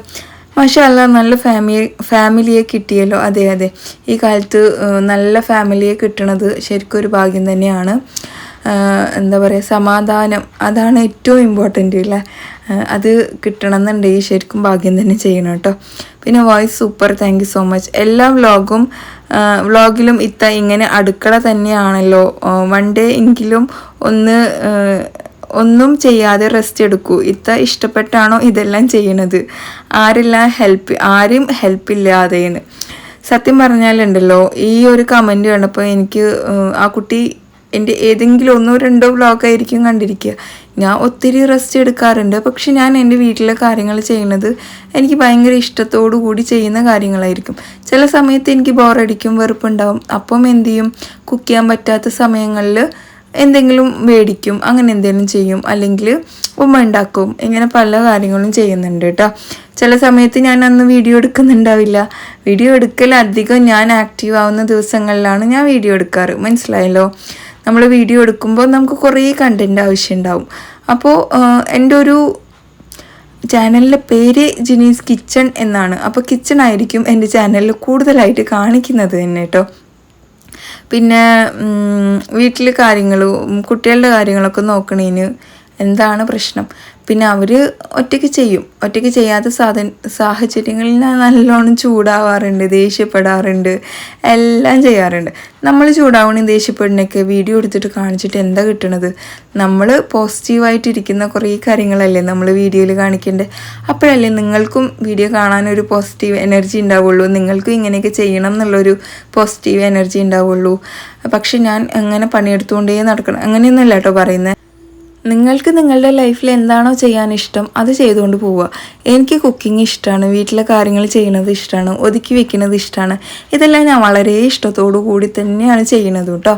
മാഷല്ല നല്ല ഫാമിലി ഫാമിലിയെ കിട്ടിയല്ലോ. അതെ അതെ. ഈ കാലത്ത് നല്ല ഫാമിലിയെ കിട്ടണത് ശരിക്കും ഒരു ഭാഗ്യം തന്നെയാണ്. എന്താ പറയുക സമാധാനം. അതാണ് ഏറ്റവും ഇമ്പോർട്ടന്റ് അല്ലേ അത് കിട്ടണം എന്നുണ്ടെങ്കിൽ ശരിക്കും ഭാഗ്യം തന്നെ ചെയ്യണം കേട്ടോ. പിന്നെ voice super. Thank so much എല്ലാ വ്ളോഗും വ്ളോഗിലും ഇത്ത ഇങ്ങനെ അടുക്കള തന്നെയാണല്ലോ. വൺ ഡേ എങ്കിലും ഒന്ന് ഒന്നും ചെയ്യാതെ റെസ്റ്റ് എടുക്കൂ. ഇത്ത ഇഷ്ടപ്പെട്ടാണോ ഇതെല്ലാം ചെയ്യണത്? ആരെല്ലാം ഹെൽപ്പ് ആരും ഹെൽപ്പ് ഇല്ലാതെയാണ്. സത്യം പറഞ്ഞാലുണ്ടല്ലോ ഈ ഒരു കമന്റ് കണ്ടപ്പോൾ എനിക്ക് ആ കുട്ടി എന്റെ ഏതെങ്കിലും ഒന്നോ രണ്ടോ ബ്ലോഗ് ആയിരിക്കും കണ്ടിരിക്കുക. ഞാൻ ഒത്തിരി റെസ്റ്റ് എടുക്കാറുണ്ട്. പക്ഷെ ഞാൻ എന്റെ വീട്ടിലെ കാര്യങ്ങൾ ചെയ്യുന്നത് എനിക്ക് ഭയങ്കര ഇഷ്ടത്തോടു കൂടി ചെയ്യുന്ന കാര്യങ്ങളായിരിക്കും. ചില സമയത്ത് എനിക്ക് ബോറടിക്കും വെറുപ്പുണ്ടാവും. അപ്പം എന്ത് ചെയ്യും? കുക്ക് ചെയ്യാൻ പറ്റാത്ത സമയങ്ങളിൽ എന്തെങ്കിലും മേടിക്കും അങ്ങനെ എന്തെങ്കിലും ചെയ്യും. അല്ലെങ്കിൽ ഉമ്മ ഉണ്ടാക്കും. ഇങ്ങനെ പല കാര്യങ്ങളും ചെയ്യുന്നുണ്ട് കേട്ടോ. ചില സമയത്ത് ഞാൻ അന്ന് വീഡിയോ എടുക്കുന്നുണ്ടാവില്ല. വീഡിയോ എടുക്കൽ അധികം ഞാൻ ആക്റ്റീവ് ആവുന്ന ദിവസങ്ങളിലാണ് ഞാൻ വീഡിയോ എടുക്കാറ്. മനസ്സിലായല്ലോ? നമ്മൾ വീഡിയോ എടുക്കുമ്പോൾ നമുക്ക് കുറേ കണ്ടന്റ് ആവശ്യമുണ്ടാവും അപ്പോൾ എന്റെ ഒരു ചാനലിന്റെ പേര് ജിനീസ് കിച്ചൺ എന്നാണ്. അപ്പോൾ കിച്ചൺ ആയിരിക്കും എന്റെ ചാനലിൽ കൂടുതലായിട്ട് കാണിക്കുന്നത് തന്നെ കേട്ടോ പിന്നെ വീട്ടിലെ കാര്യങ്ങളും കുട്ടികളുടെ കാര്യങ്ങളൊക്കെ നോക്കണേന് എന്താണ് പ്രശ്നം? പിന്നെ അവർ ഒറ്റയ്ക്ക് ചെയ്യും. ഒറ്റയ്ക്ക് ചെയ്യാത്ത സാധന സാഹചര്യങ്ങളിൽ നല്ലോണം ചൂടാവാറുണ്ട് ദേഷ്യപ്പെടാറുണ്ട് എല്ലാം ചെയ്യാറുണ്ട്. നമ്മൾ ചൂടാവണേ ദേഷ്യപ്പെടണൊക്കെ വീഡിയോ എടുത്തിട്ട് കാണിച്ചിട്ട് എന്താ കിട്ടണത്? നമ്മൾ പോസിറ്റീവായിട്ടിരിക്കുന്ന കുറേ കാര്യങ്ങളല്ലേ നമ്മൾ വീഡിയോയിൽ കാണിക്കേണ്ടത് അപ്പോഴല്ലേ നിങ്ങൾക്കും വീഡിയോ കാണാനൊരു പോസിറ്റീവ് എനർജി ഉണ്ടാവുള്ളൂ. നിങ്ങൾക്കും ഇങ്ങനെയൊക്കെ ചെയ്യണം എന്നുള്ളൊരു പോസിറ്റീവ് എനർജി ഉണ്ടാവുള്ളൂ. പക്ഷെ ഞാൻ അങ്ങനെ പണിയെടുത്തുകൊണ്ടേ നടക്കണം? അങ്ങനെയൊന്നുമല്ല കേട്ടോ പറയുന്നത് നിങ്ങൾക്ക് നിങ്ങളുടെ ലൈഫിൽ എന്താണോ ചെയ്യാൻ ഇഷ്ടം അത് ചെയ്തുകൊണ്ട് പോവുക. എനിക്ക് കുക്കിംഗ് ഇഷ്ടമാണ് വീട്ടിലെ കാര്യങ്ങൾ ചെയ്യുന്നത് ഇഷ്ടമാണ് ഒതുക്കി വെക്കുന്നത് ഇഷ്ടമാണ് ഇതെല്ലാം ഞാൻ വളരെ ഇഷ്ടത്തോടു കൂടി തന്നെയാണ് ചെയ്യുന്നത് കേട്ടോ.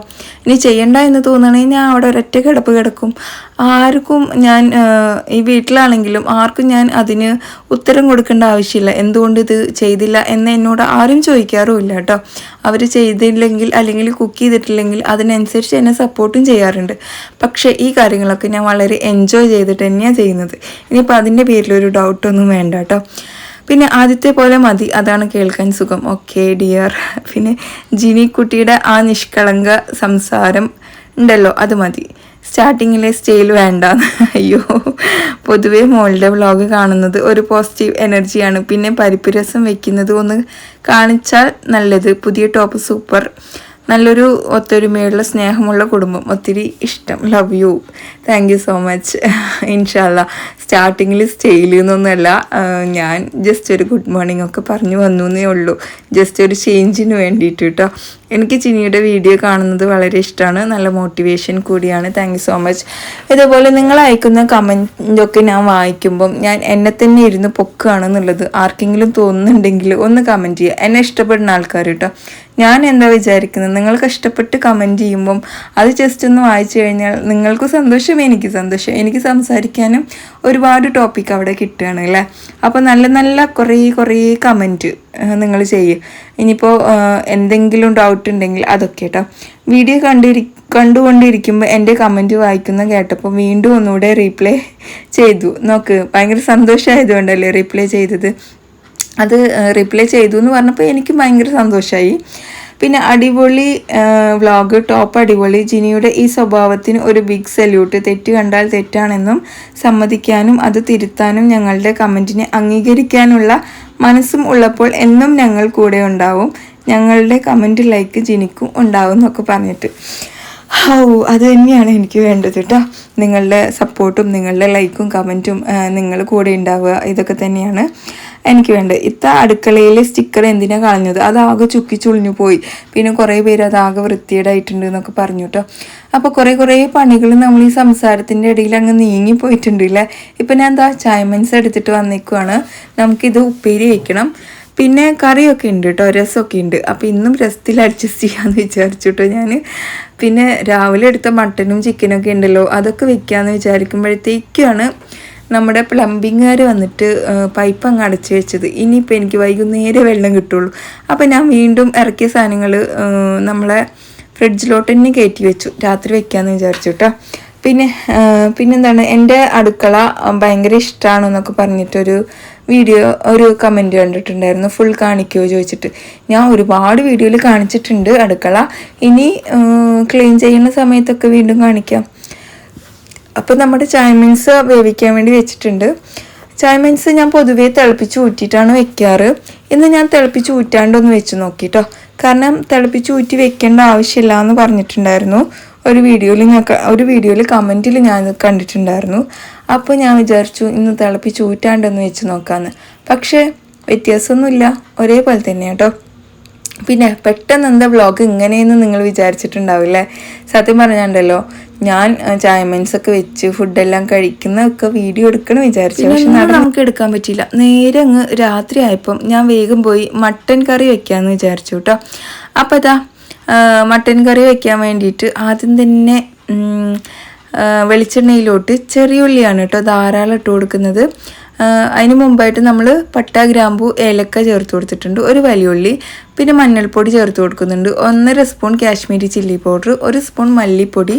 ഇനി ചെയ്യണ്ട എന്ന് തോന്നണേ ഞാൻ അവിടെ ഒരൊറ്റ കിടപ്പ് കിടക്കും. ആർക്കും ഞാൻ ഈ വീട്ടിലാണെങ്കിലും ആർക്കും ഞാൻ അതിന് ഉത്തരം കൊടുക്കേണ്ട ആവശ്യമില്ല. എന്തുകൊണ്ട് ഇത് ചെയ്തില്ല എന്ന് എന്നോട് ആരും ചോദിക്കാറുമില്ല കേട്ടോ. അവർ ചെയ്തില്ലെങ്കിൽ അല്ലെങ്കിൽ കുക്ക് ചെയ്തിട്ടില്ലെങ്കിൽ അതിനനുസരിച്ച് എന്നെ സപ്പോർട്ടും ചെയ്യാറുണ്ട്. പക്ഷേ ഈ കാര്യങ്ങളൊക്കെ ഞാൻ വളരെ എൻജോയ് ചെയ്തിട്ട് തന്നെയാണ് ചെയ്യുന്നത്. ഇനിയിപ്പോൾ അതിന്റെ പേരിലൊരു ഡൗട്ടൊന്നും വേണ്ട കേട്ടോ. പിന്നെ ആദ്യത്തെ പോലെ മതി. അതാണ് കേൾക്കാൻ സുഖം. ഓക്കെ ഡിയർ പിന്നെ ജിനി കുട്ടിയുടെ ആ നിഷ്കളങ്ക സംസാരം ഉണ്ടല്ലോ അത് മതി. സ്റ്റാർട്ടിങ്ങിലെ സ്റ്റൈൽ വേണ്ട അയ്യോ. പൊതുവെ മോളുടെ വ്ളോഗ് കാണുന്നത് ഒരു പോസിറ്റീവ് എനർജിയാണ് പിന്നെ പരിപ്പ് രസം വെക്കുന്നത് ഒന്ന് കാണിച്ചാൽ നല്ലത്. പുതിയ ടോപ്പ് സൂപ്പർ നല്ലൊരു ഒത്തൊരുമയുള്ള സ്നേഹമുള്ള കുടുംബം. ഒത്തിരി ഇഷ്ടം. Love you thank you so much ഇൻഷാല്ല. സ്റ്റാർട്ടിങ്ങിൽ സ്റ്റേയിൽ നിന്നൊന്നുമല്ല ഞാൻ ജസ്റ്റ് ഒരു ഗുഡ് മോർണിംഗ് ഒക്കെ പറഞ്ഞു വന്നു എന്നേ ഉള്ളൂ. ജസ്റ്റ് ഒരു ചേഞ്ചിന് വേണ്ടിയിട്ട് കേട്ടോ എനിക്ക് ചിനിയുടെ വീഡിയോ കാണുന്നത് വളരെ ഇഷ്ടമാണ് നല്ല മോട്ടിവേഷൻ കൂടിയാണ്. താങ്ക് സോ മച്ച് ഇതേപോലെ നിങ്ങൾ അയക്കുന്ന കമന്റൊക്കെ ഞാൻ വായിക്കുമ്പം ഞാൻ എന്നെ തന്നെ ഇരുന്ന് പൊക്കുകയാണെന്നുള്ളത് ആർക്കെങ്കിലും തോന്നുന്നുണ്ടെങ്കിൽ ഒന്ന് കമന്റ് ചെയ്യുക. എന്നെ ഇഷ്ടപ്പെടുന്ന ആൾക്കാർ കേട്ടോ ഞാൻ എന്താ വിചാരിക്കുന്നത്? നിങ്ങൾ കഷ്ടപ്പെട്ട് കമന്റ് ചെയ്യുമ്പം അത് ജസ്റ്റ് ഒന്ന് വായിച്ചു കഴിഞ്ഞാൽ നിങ്ങൾക്ക് സന്തോഷം എനിക്ക് സന്തോഷം എനിക്ക് സംസാരിക്കാനും ഒരുപാട് ടോപ്പിക് അവിടെ കിട്ടുകയാണ് അല്ലേ? അപ്പോൾ നല്ല നല്ല കുറേ കുറേ കമന്റ് നിങ്ങൾ ചെയ്യും. ഇനിയിപ്പോൾ എന്തെങ്കിലും ഡൗട്ട് ഉണ്ടെങ്കിൽ അതൊക്കെ കേട്ടോ വീഡിയോ കണ്ടിരി കണ്ടുകൊണ്ടിരിക്കുമ്പോൾ എന്റെ കമന്റ് വായിക്കുന്ന കേട്ടപ്പോൾ വീണ്ടും ഒന്നുകൂടെ റീപ്ലൈ ചെയ്തു. നോക്ക് ഭയങ്കര സന്തോഷമായതുകൊണ്ടല്ലേ റീപ്ലൈ ചെയ്തത്? അത് റിപ്ലൈ ചെയ്തു എന്ന് പറഞ്ഞപ്പോൾ എനിക്ക് ഭയങ്കര സന്തോഷമായി പിന്നെ അടിപൊളി വ്ളോഗ് ടോപ്പ് അടിപൊളി. ജിനിയുടെ ഈ സ്വഭാവത്തിന് ഒരു ബിഗ് സല്യൂട്ട് തെറ്റ് കണ്ടാൽ തെറ്റാണെന്നും സമ്മതിക്കാനും അത് തിരുത്താനും ഞങ്ങളുടെ കമന്റിനെ അംഗീകരിക്കാനുള്ള മനസ്സും ഉള്ളപ്പോൾ എന്നും ഞങ്ങൾ കൂടെ ഉണ്ടാവും. ഞങ്ങളുടെ കമന്റ് ലൈക്ക് ജിനിക്കും ഉണ്ടാവും എന്നൊക്കെ പറഞ്ഞിട്ട്. ഹൗ അത് തന്നെയാണ് എനിക്ക് വേണ്ടത് കേട്ടോ നിങ്ങളുടെ സപ്പോർട്ടും നിങ്ങളുടെ ലൈക്കും കമന്റും നിങ്ങൾ കൂടെ ഉണ്ടാവുക. ഇതൊക്കെ തന്നെയാണ്. എനിക്ക് വേണ്ട ഇത്ത അടുക്കളയിലെ സ്റ്റിക്കർ എന്തിനാ കളഞ്ഞത്? അതാകെ ചുക്കി ചുളിഞ്ഞു പോയി. പിന്നെ കുറേ പേര് അതാകെ വൃത്തിയേടായിട്ടുണ്ട് എന്നൊക്കെ പറഞ്ഞു കേട്ടോ അപ്പോൾ കുറേ കുറേ പണികൾ നമ്മൾ ഈ സംസാരത്തിന്റെ ഇടയിൽ അങ്ങ് നീങ്ങിപ്പോയിട്ടുണ്ട് ഇല്ലേ ഇപ്പം ഞാൻ എന്താ ചായമൻസ് എടുത്തിട്ട് വന്നേക്കുവാണ്. നമുക്കിത് ഉപ്പേരി വയ്ക്കണം പിന്നെ കറിയൊക്കെ ഉണ്ട് കേട്ടോ രസമൊക്കെ ഉണ്ട്. അപ്പോൾ ഇന്നും രസത്തിൽ അഡ്ജസ്റ്റ് ചെയ്യാമെന്ന് വിചാരിച്ചു ഞാൻ പിന്നെ രാവിലെ എടുത്ത മട്ടനും ചിക്കനൊക്കെ ഉണ്ടല്ലോ അതൊക്കെ വെക്കാമെന്ന് വിചാരിക്കുമ്പോഴത്തേക്കാണ് നമ്മുടെ പ്ലംബിങ്ങുകാർ വന്നിട്ട് പൈപ്പ് അങ്ങ് അടച്ചു വെച്ചത്. ഇനിയിപ്പോൾ എനിക്ക് വൈകുന്നേരം വെള്ളം കിട്ടുള്ളൂ. അപ്പോൾ ഞാൻ വീണ്ടും ഇറക്കിയ സാധനങ്ങൾ നമ്മളെ ഫ്രിഡ്ജിലോട്ട് തന്നെ കയറ്റി വെച്ചു. രാത്രി വെക്കാമെന്ന് വിചാരിച്ചു കേട്ടോ പിന്നെ പിന്നെന്താണ്? എന്റെ അടുക്കള ഭയങ്കര ഇഷ്ടമാണെന്നൊക്കെ പറഞ്ഞിട്ടൊരു വീഡിയോ ഒരു കമന്റ് കണ്ടിട്ടുണ്ടായിരുന്നു. ഫുൾ കാണിക്കുമോ ചോദിച്ചിട്ട്. ഞാൻ ഒരുപാട് വീഡിയോയിൽ കാണിച്ചിട്ടുണ്ട് അടുക്കള. ഇനി ക്ലീൻ ചെയ്യുന്ന സമയത്തൊക്കെ വീണ്ടും കാണിക്കാം. അപ്പോൾ നമ്മുടെ ചായ്മീൻസ് വേവിക്കാൻ വേണ്ടി വെച്ചിട്ടുണ്ട്. ചായ്മീൻസ് ഞാൻ പൊതുവേ തിളപ്പിച്ച് ഊറ്റിയിട്ടാണ് വെക്കാറ്. ഇന്ന് ഞാൻ തിളപ്പിച്ച് ഊറ്റാണ്ടൊന്ന് വെച്ച് നോക്കിട്ടോ. കാരണം തിളപ്പിച്ച് ഊറ്റി വെക്കേണ്ട ആവശ്യമില്ല എന്ന് പറഞ്ഞിട്ടുണ്ടായിരുന്നു. ഒരു വീഡിയോയിൽ ഞാൻ ഒരു വീഡിയോയിൽ കമന്റിൽ ഞാൻ കണ്ടിട്ടുണ്ടായിരുന്നു. അപ്പോൾ ഞാൻ വിചാരിച്ചു ഇന്ന് തിളപ്പിച്ച് ഊറ്റാണ്ടൊന്ന് വെച്ച് നോക്കാമെന്ന് പക്ഷേ വ്യത്യാസമൊന്നുമില്ല. ഒരേപോലെ തന്നെ കേട്ടോ. പിന്നെ പെട്ടെന്ന് എന്താ വ്ളോഗ് ഇങ്ങനെയെന്ന് നിങ്ങൾ വിചാരിച്ചിട്ടുണ്ടാവില്ലേ? സത്യം പറഞ്ഞാണ്ടല്ലോ. ഞാൻ ചായമൻസ് ഒക്കെ വെച്ച് ഫുഡെല്ലാം കഴിക്കുന്ന ഒക്കെ വീഡിയോ എടുക്കണം വിചാരിച്ചു. പക്ഷെ നമുക്ക് എടുക്കാൻ പറ്റിയില്ല. നേരെ അങ്ങ് രാത്രി ആയപ്പം ഞാൻ വേഗം പോയി മട്ടൻ കറി വെക്കാമെന്ന് വിചാരിച്ചു കേട്ടോ അപ്പോൾ അതാ മട്ടൻ കറി വെക്കാൻ വേണ്ടിയിട്ട് ആദ്യം തന്നെ വെളിച്ചെണ്ണയിലോട്ട് ചെറിയ ഉള്ളിയാണ് കേട്ടോ ധാരാളം ഇട്ട് കൊടുക്കുന്നത്. അതിന് മുമ്പായിട്ട് നമ്മൾ പട്ട ഗ്രാമ്പു ഏലക്ക ചേർത്ത് കൊടുത്തിട്ടുണ്ട്. ഒരു വലിയുള്ളി പിന്നെ മഞ്ഞൾപ്പൊടി ചേർത്ത് കൊടുക്കുന്നുണ്ട്. ഒന്നര സ്പൂൺ കാശ്മീരി ചില്ലി പൗഡർ ഒരു സ്പൂൺ മല്ലിപ്പൊടി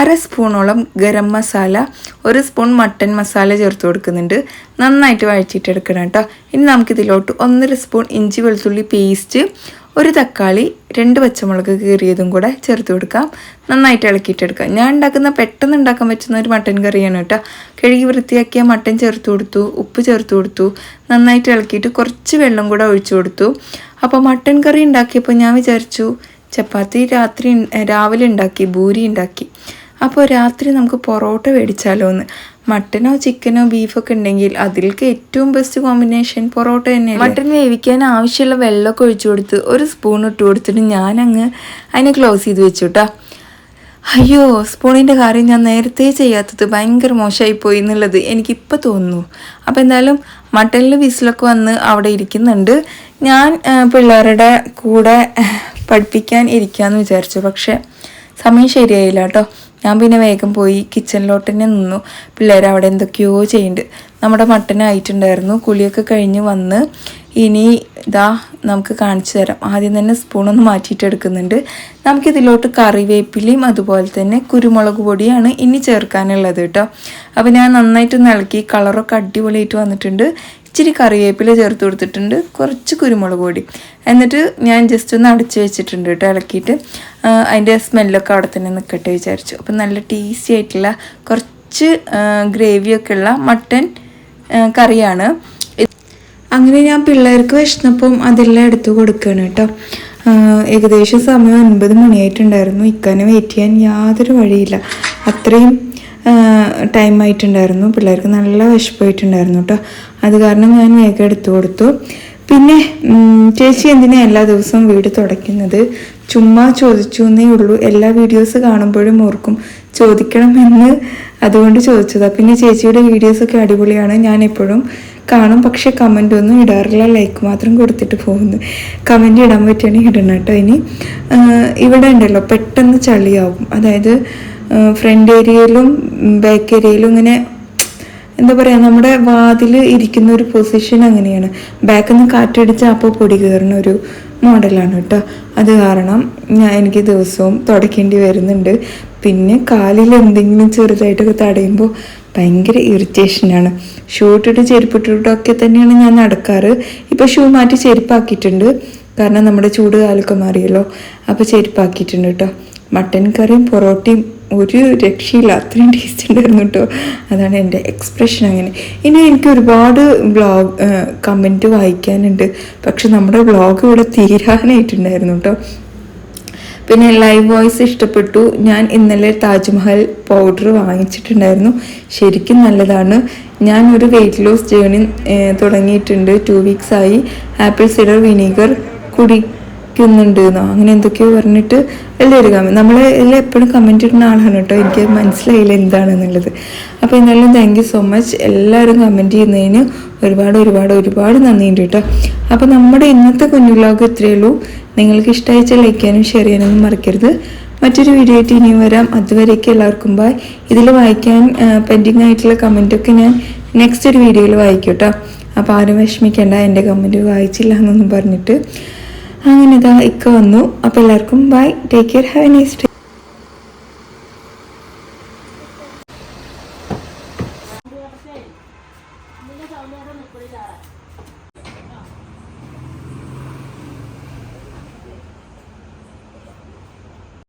അര സ്പൂണോളം ഗരം മസാല ഒരു സ്പൂൺ മട്ടൻ മസാല ചേർത്ത് കൊടുക്കുന്നുണ്ട്. നന്നായിട്ട് വഴറ്റിയിട്ടെടുക്കണം കേട്ടോ. ഇനി നമുക്കിതിലോട്ട് ഒന്നര സ്പൂൺ ഇഞ്ചി വെളുത്തുള്ളി പേസ്റ്റ് ഒരു തക്കാളി രണ്ട് പച്ചമുളക് കീറിയതും കൂടെ ചേർത്ത് കൊടുക്കാം. നന്നായിട്ട് ഇളക്കിയിട്ടെടുക്കാം. ഞാൻ ഉണ്ടാക്കുന്ന പെട്ടെന്ന് ഉണ്ടാക്കാൻ പറ്റുന്ന ഒരു മട്ടൻ കറിയാണ് കേട്ടോ. കഴുകി വൃത്തിയാക്കിയ മട്ടൻ ചേർത്ത് കൊടുത്തു ഉപ്പ് ചേർത്ത് കൊടുത്തു നന്നായിട്ട് ഇളക്കിയിട്ട് കുറച്ച് വെള്ളം കൂടെ ഒഴിച്ചു കൊടുത്തു. അപ്പോൾ മട്ടൻ കറി ഉണ്ടാക്കിയപ്പോൾ ഞാൻ വിചാരിച്ചു ചപ്പാത്തി രാത്രി രാവിലെ ഉണ്ടാക്കി ഭൂരി ഉണ്ടാക്കി. അപ്പോൾ രാത്രി നമുക്ക് പൊറോട്ട മേടിച്ചാലോ എന്ന് മട്ടനോ ചിക്കനോ ബീഫൊക്കെ ഉണ്ടെങ്കിൽ അതിലേക്ക് ഏറ്റവും ബെസ്റ്റ് കോമ്പിനേഷൻ പൊറോട്ട തന്നെയാണ് മട്ടൻ വേവിക്കാൻ ആവശ്യമുള്ള വെള്ളമൊക്കെ ഒഴിച്ചു കൊടുത്ത് ഒരു സ്പൂൺ ഇട്ട് കൊടുത്തിട്ട് ഞാനങ്ങ് അതിനെ ക്ലോസ് ചെയ്ത് വെച്ചു കേട്ടോ അയ്യോ സ്പൂണിന്റെ കാര്യം ഞാൻ നേരത്തെ ചെയ്യാത്തത് ഭയങ്കര മോശമായി പോയി എന്നുള്ളത് എനിക്കിപ്പോൾ തോന്നുന്നു. അപ്പോൾ എന്തായാലും മട്ടനിൽ വിസിലൊക്കെ വന്ന് അവിടെ ഇരിക്കുന്നുണ്ട്. ഞാൻ പിള്ളേരുടെ കൂടെ പഠിപ്പിക്കാൻ ഇരിക്കാമെന്ന് വിചാരിച്ചു. പക്ഷേ സമയം ശരിയായില്ല കേട്ടോ ഞാൻ പിന്നെ വേഗം പോയി കിച്ചണിലോട്ട് തന്നെ നിന്നു. പിള്ളേർ അവിടെ എന്തൊക്കെയോ ചെയ്യുന്നുണ്ട് നമ്മുടെ മട്ടൻ ആയിട്ടുണ്ടായിരുന്നു. കുളിയൊക്കെ കഴിഞ്ഞ് വന്ന് ഇനി ഇതാ നമുക്ക് കാണിച്ചു തരാം. ആദ്യം തന്നെ സ്പൂണൊന്ന് മാറ്റിയിട്ട് എടുക്കുന്നുണ്ട്. നമുക്കിതിലോട്ട് കറിവേപ്പിലയും അതുപോലെ തന്നെ കുരുമുളക് പൊടിയാണ് ഇനി ചേർക്കാനുള്ളത് കേട്ടോ. അപ്പോൾ ഞാൻ നന്നായിട്ട് ഇളക്കി. കളറൊക്കെ അടിപൊളിയായിട്ട് വന്നിട്ടുണ്ട്. ഇച്ചിരി കറിവേപ്പില ചേർത്ത് കൊടുത്തിട്ടുണ്ട് കുറച്ച് കുരുമുളക് പൊടി. എന്നിട്ട് ഞാൻ ജസ്റ്റ് ഒന്ന് അടച്ച് വെച്ചിട്ടുണ്ട് കേട്ടോ ഇളക്കിയിട്ട്. അതിന്റെ സ്മെല്ലൊക്കെ അവിടെ തന്നെ നിൽക്കട്ടെ വിചാരിച്ചു. അപ്പം നല്ല ടേസ്റ്റി ആയിട്ടുള്ള കുറച്ച് ഗ്രേവിയൊക്കെ ഉള്ള മട്ടൻ കറിയാണ്. അങ്ങനെ ഞാൻ പിള്ളേർക്ക് വിശന്നപ്പം അതെല്ലാം എടുത്തു കൊടുക്കുകയാണ് കേട്ടോ. ഏകദേശം സമയം ഒൻപത് മണിയായിട്ടുണ്ടായിരുന്നു. ഇക്കാനെ വെയിറ്റ് ചെയ്യാൻ യാതൊരു വഴിയില്ല. അത്രയും ടൈം ആയിട്ടുണ്ടായിരുന്നു. പിള്ളേർക്ക് നല്ല വിശപ്പായിട്ടുണ്ടായിരുന്നു കേട്ടോ അത് കാരണം ഞാൻ വേഗം എടുത്തു കൊടുത്തു. പിന്നെ ചേച്ചി എന്തിനാ എല്ലാ ദിവസവും വീട് തുടയ്ക്കുന്നത്? ചുമ്മാ ചോദിച്ചു എന്നേ ഉള്ളൂ. എല്ലാ വീഡിയോസ് കാണുമ്പോഴും ഓർക്കും ചോദിക്കണമെന്ന് അതുകൊണ്ട് ചോദിച്ചതാണ് പിന്നെ ചേച്ചിയുടെ വീഡിയോസൊക്കെ അടിപൊളിയാണ്. ഞാൻ എപ്പോഴും കാണും. പക്ഷേ കമന്റ് ഒന്നും ഇടാറില്ല. ലൈക്ക് മാത്രം കൊടുത്തിട്ട് പോകുന്നു. കമന്റ് ഇടാൻ പറ്റുകയാണെങ്കിൽ ഇടണം കേട്ടോ ഇനി. ഇവിടെ ഉണ്ടല്ലോ. പെട്ടെന്ന് ചളിയാവും. അതായത് ഫ്രണ്ട് ഏരിയയിലും ബാക്ക് ഏരിയയിലും ഇങ്ങനെ എന്താ പറയുക നമ്മുടെ വാതിൽ ഇരിക്കുന്ന ഒരു പൊസിഷൻ അങ്ങനെയാണ്. ബാക്കിൽ നിന്ന് കാറ്റടിച്ച് അപ്പോൾ പൊടി കയറുന്ന ഒരു മോഡലാണ് കേട്ടോ. അത് കാരണം ഞാൻ എനിക്ക് ദിവസവും തുടയ്ക്കേണ്ടി വരുന്നുണ്ട്. പിന്നെ കാലിൽ എന്തെങ്കിലും ചെറുതായിട്ടൊക്കെ തടയുമ്പോൾ ഭയങ്കര ഇറിറ്റേഷനാണ് ഷൂ ഇട്ടിട്ട് ചെരുപ്പിട്ടിട്ടൊക്കെ തന്നെയാണ് ഞാൻ നടക്കാറ്. ഇപ്പോൾ ഷൂ മാറ്റി ചെരുപ്പാക്കിയിട്ടുണ്ട്. കാരണം നമ്മുടെ ചൂട് കാലൊക്കെ മാറിയല്ലോ. അപ്പോൾ ചെരുപ്പാക്കിയിട്ടുണ്ട് കേട്ടോ. മട്ടൻ കറിയും പൊറോട്ടയും ഒരു രക്ഷയില്ല. അത്രയും ടേസ്റ്റ് ഉണ്ടായിരുന്നു കേട്ടോ അതാണ് എന്റെ എക്സ്പ്രഷൻ അങ്ങനെ. ഇനി എനിക്ക് ഒരുപാട് ബ്ലോഗ് കമന്റ് വായിക്കാനുണ്ട്. പക്ഷെ നമ്മുടെ ബ്ലോഗ് ഇവിടെ തീരാനായിട്ടുണ്ടായിരുന്നു കേട്ടോ പിന്നെ ലൈവ് വോയിസ് ഇഷ്ടപ്പെട്ടു. ഞാൻ ഇന്നലെ താജ്മഹൽ പൗഡർ വാങ്ങിച്ചിട്ടുണ്ടായിരുന്നു. ശരിക്കും നല്ലതാണ്. ഞാൻ ഒരു വെയിറ്റ് ലോസ് ജേണി തുടങ്ങിയിട്ടുണ്ട്. ടു വീക്സ് ആയി. ആപ്പിൾ സിഡർ വിനീഗർ കുടിക്കുന്നുണ്ട് എന്നോ അങ്ങനെ എന്തൊക്കെയോ പറഞ്ഞിട്ട് വലിയൊരു കമന്റ് നമ്മൾ എല്ലാം എപ്പോഴും കമന്റ് ഇടുന്ന ആളാണ് കേട്ടോ. എനിക്ക് മനസ്സിലായില്ല എന്താണെന്നുള്ളത്. അപ്പോൾ എന്തായാലും താങ്ക് യു സോ മച്ച് എല്ലാവരും കമന്റ് ചെയ്യുന്നതിന് ഒരുപാട് ഒരുപാട് ഒരുപാട് നന്ദിയുണ്ട് കേട്ടോ. അപ്പോൾ നമ്മുടെ ഇന്നത്തെ കുഞ്ഞു വ്ലോഗ് ഇത്രയേ ഉള്ളൂ. നിങ്ങൾക്ക് ഇഷ്ടമായിച്ച ലൈക്ക് ചെയ്യാനും ഷെയർ ചെയ്യാനൊന്നും മറക്കരുത്. മറ്റൊരു വീഡിയോ ആയിട്ട് ഇനിയും വരാം. അതുവരേക്കും എല്ലാവർക്കും ബായ് ഇതിൽ വായിക്കാൻ പെൻഡിങ് ആയിട്ടുള്ള കമന്റൊക്കെ ഞാൻ നെക്സ്റ്റ് ഒരു വീഡിയോയിൽ വായിക്കും കേട്ടോ. അപ്പോൾ ആരും വിഷമിക്കേണ്ട. എന്റെ കമന്റ് വായിച്ചില്ല എന്നൊന്നും പറഞ്ഞിട്ട്. അങ്ങനെ ഇതാ ഇക്ക വന്നു. അപ്പോൾ എല്ലാവർക്കും bye take care have a nice day